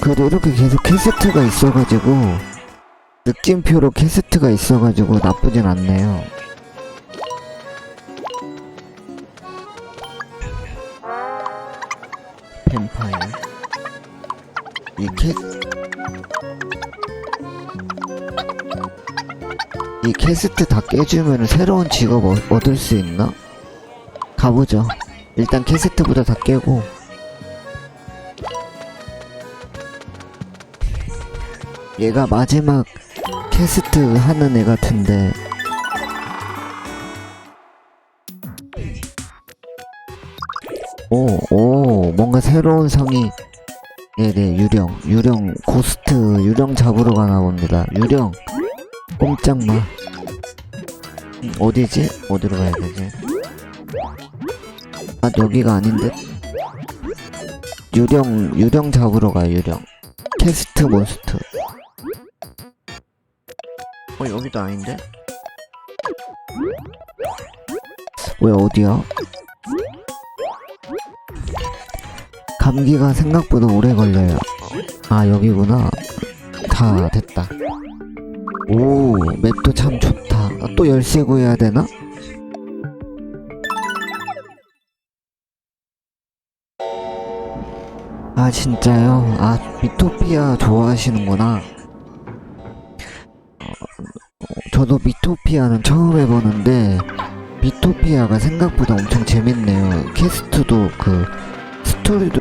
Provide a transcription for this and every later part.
그래도 이렇게 계속 캐스트가 있어가지고 느낌표로 캐스트가 있어가지고 나쁘진 않네요. 뱀파이어 이 캐... 이 캐스트 다 깨주면 새로운 직업 어- 얻을 수 있나? 가보죠. 일단 캐스트부터 다 깨고 얘가 마지막 캐스트 하는 애 같은데 오, 오, 뭔가 새로운 성이 네네 유령 유령 고스트 유령 잡으러 가나 봅니다 유령 꼼짝마 음, 어디지? 어디로 가야 되지? 아 여기가 아닌데? 유령 유령 잡으러 가요 유령 캐스트 몬스터 어 여기도 아닌데? 왜 어디야? 감기가 생각보다 오래 걸려요. 아 여기구나. 다 됐다. 오 맵도 참 좋다. 아, 또 열쇠 구해야 되나? 아 진짜요? 아 미토피아 좋아하시는구나. 저도 미토피아는 처음 해보는데 미토피아가 생각보다 엄청 재밌네요. 캐스트도 그 스토리도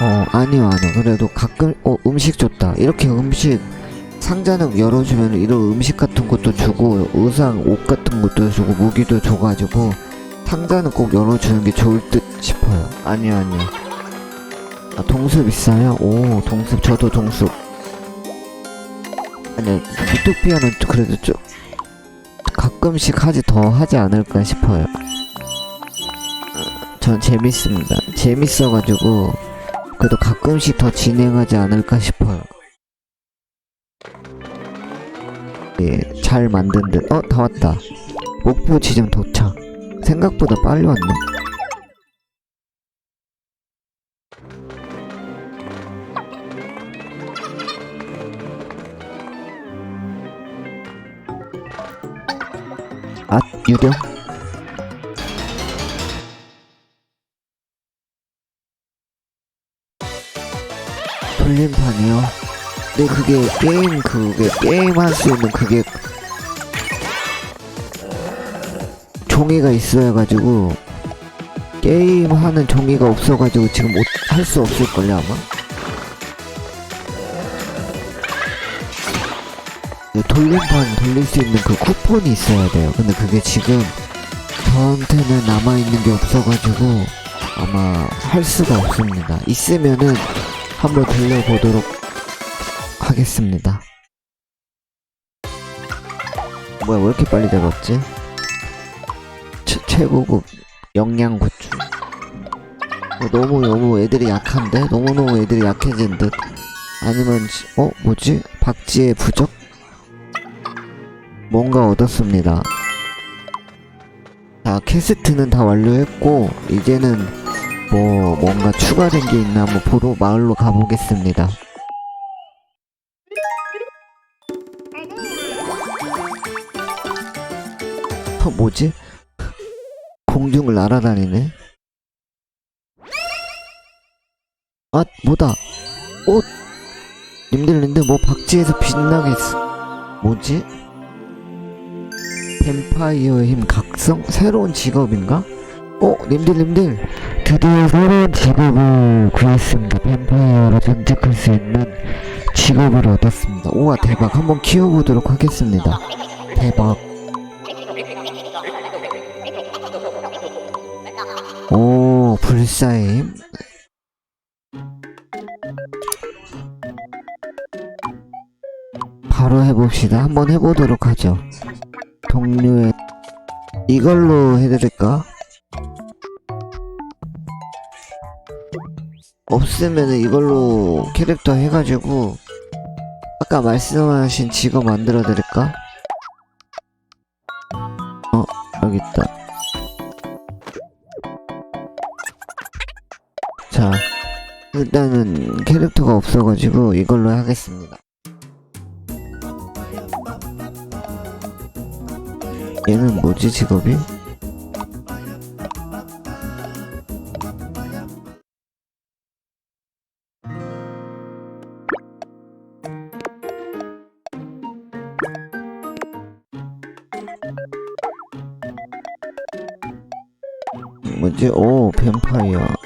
어 아니요 아니요. 그래도 가끔 어 음식 줬다. 이렇게 음식 상자는 열어주면 이런 음식 같은 것도 주고 의상 옷 같은 것도 주고 무기도 줘가지고 상자는 꼭 열어주는 게 좋을 듯 싶어요. 아니요 아니요. 아 동숲 있어요? 오 동숲. 저도 동숲 아니요 미토피아는 또 그래도 좀 가끔씩 하지 더 하지 않을까 싶어요 어, 전 재밌습니다 재밌어가지고 그래도 가끔씩 더 진행하지 않을까 싶어요. 예, 잘 만든 듯. 어, 다 왔다. 목표 지점 도착. 생각보다 빨리 왔네. 유령? 돌림판이요? 근데 그게 게임 그게 게임 할 수 있는 그게 종이가 있어야 가지고 게임 하는 종이가 없어가지고 지금 할 수 없을걸요 아마? 돌림판 돌릴 수 있는 그 쿠폰이 있어야 돼요 근데 그게 지금 저한테는 남아있는 게 없어가지고 아마 할 수가 없습니다 있으면은 한번 돌려보도록 하겠습니다. 뭐야, 왜 이렇게 빨리 잡았지? 최, 최고급 영양고추. 어, 너무, 너무 애들이 약한데? 너무너무 애들이 약해진 듯. 아니면, 지- 어, 뭐지? 박지의 부적? 뭔가 얻었습니다. 자, 캐스트는 다 완료했고, 이제는 뭐 뭔가 추가된 게 있나 한번 보러 마을로 가보겠습니다. 어 뭐지? 공중을 날아다니네. 아 뭐다? 어? 님들 님들 뭐 박지에서 빛나게 있어. 뭐지? 뱀파이어의 힘 각성? 새로운 직업인가? 어, 님들, 님들. 드디어 새로운 직업을 구했습니다. 뱀파이어로 전직할 수 있는 직업을 얻었습니다. 우와, 대박. 한번 키워보도록 하겠습니다. 대박. 오, 불사의 힘. 바로 해봅시다. 한번 해보도록 하죠. 동료의 이걸로 해드릴까? 없으면 이걸로 캐릭터 해가지고 아까 말씀하신 직업 만들어 드릴까? 어 여기 있다. 자 일단은 캐릭터가 없어가지고 이걸로 하겠습니다. 얘는 뭐지 직업이? 뭐지? 오 뱀파이어